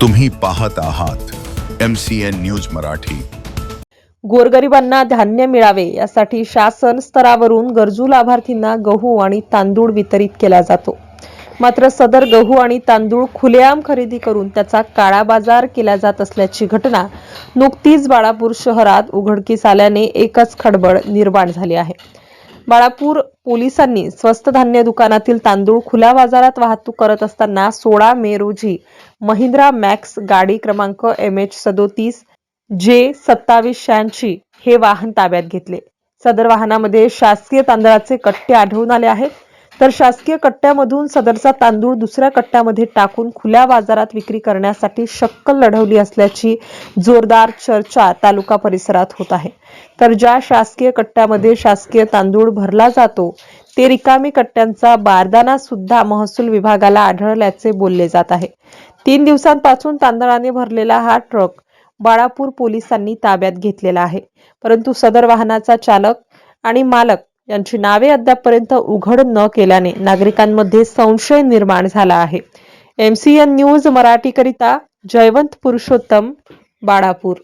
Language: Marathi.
तुम्ही पाहत आहात M C N news Marathi. गोरगरिबांना धान्य मिळावे यासाठी शासन स्तरावरून गरजू लाभार्थींना गहू आणि तांदूळ वितरित केला जातो. मात्र सदर गहू आणि तांदूळ खुलेआम खरेदी करून त्याचा काळा बाजार केला जात असल्याची घटना नुकतीच बाळापूर शहरात उघडकीस आल्याने एकच खडबड निर्माण झाली आहे. बाळापूर पोलिसांनी स्वस्त धान्य दुकानातील तांदूळ खुल्या बाजारात वाहतूक करत असताना सोळा मे रोजी महिंद्रा मॅक्स गाडी क्रमांक एम एच सदोतीस जे सत्तावीस शहाऐंशी हे वाहन ताब्यात घेतले. सदर वाहनामध्ये शासकीय तांदळाचे कट्टे आढळून आले आहेत. तर शासकीय कट्ट्यामधून सदरचा तांदूळ दुसऱ्या कट्ट्यामध्ये टाकून खुल्या बाजारात विक्री करण्यासाठी शक्कल लढवली असल्याची जोरदार चर्चा तालुका परिसरात होत आहे. तर ज्या शासकीय कट्ट्यामध्ये शासकीय तांदूळ भरला जातो ते रिकामी कट्ट्यांचा बारदाना सुद्धा महसूल विभागाला आढळल्याचे बोलले जात आहे. तीन दिवसांपासून तांदळाने भरलेला हा ट्रक बाळापूर पोलिसांनी ताब्यात घेतलेला आहे. परंतु सदर वाहनाचा चालक आणि मालक यांची नावे अद्यापपर्यंत उघड न केल्याने नागरिकांमध्ये संशय निर्माण झाला आहे. एमसीएन न्यूज मराठीकरिता जयवंत पुरुषोत्तम बाळापूर.